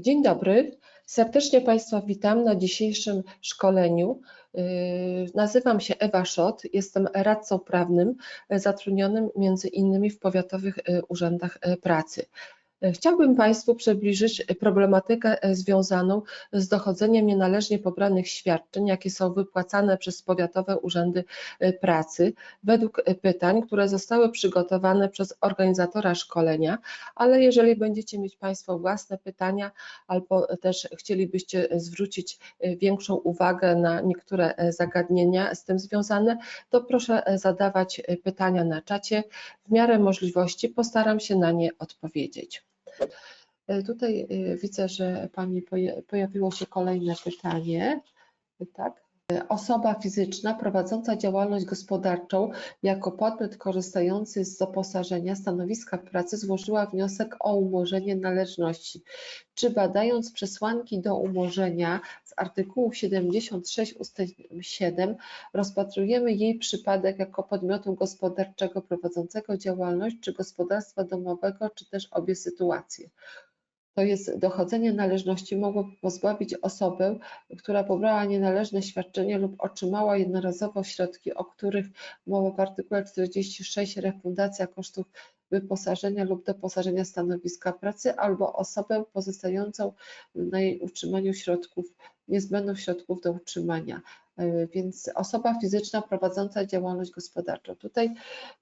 Dzień dobry, serdecznie Państwa witam na dzisiejszym szkoleniu. Yy, nazywam się Ewa Szot, jestem radcą prawnym zatrudnionym między innymi w powiatowych yy, urzędach yy, pracy. Chciałbym Państwu przybliżyć problematykę e, związaną z dochodzeniem nienależnie pobranych świadczeń, jakie są wypłacane przez powiatowe urzędy e, pracy według e, pytań, które zostały przygotowane przez organizatora szkolenia, ale jeżeli będziecie mieć Państwo własne pytania albo też chcielibyście zwrócić większą uwagę na niektóre zagadnienia z tym związane, to proszę zadawać pytania na czacie. W miarę możliwości postaram się na nie odpowiedzieć. E, tutaj e, widzę, że Pani pojawiło się kolejne pytanie. Tak. Osoba fizyczna prowadząca działalność gospodarczą jako podmiot korzystający z zaposażenia stanowiska pracy złożyła wniosek o umorzenie należności. Czy badając przesłanki do umorzenia z artykułu 76 ust. 7 rozpatrujemy jej przypadek jako podmiotu gospodarczego prowadzącego działalność, czy gospodarstwa domowego, czy też obie sytuacje? To jest dochodzenie należności mogło pozbawić osobę, która pobrała nienależne świadczenie lub otrzymała jednorazowo środki, o których mowa w artykule 46 refundacja kosztów wyposażenia lub doposażenia stanowiska pracy albo osobę pozostającą na jej utrzymaniu środków niezbędnych środków do utrzymania. E, więc osoba fizyczna prowadząca działalność gospodarczą. Tutaj,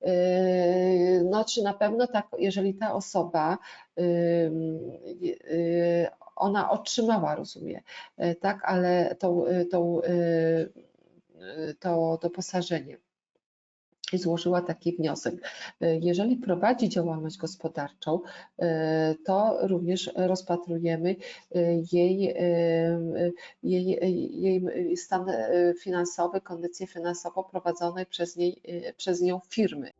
e, no, czy na pewno tak, jeżeli ta osoba, e, ona otrzymała, rozumie, tak, ale tą, tą, to doposażenie i złożyła taki wniosek. Jeżeli prowadzi działalność gospodarczą, to również rozpatrujemy jej, jej, jej stan finansowy, kondycję finansową prowadzonej przez, niej, przez nią firmy.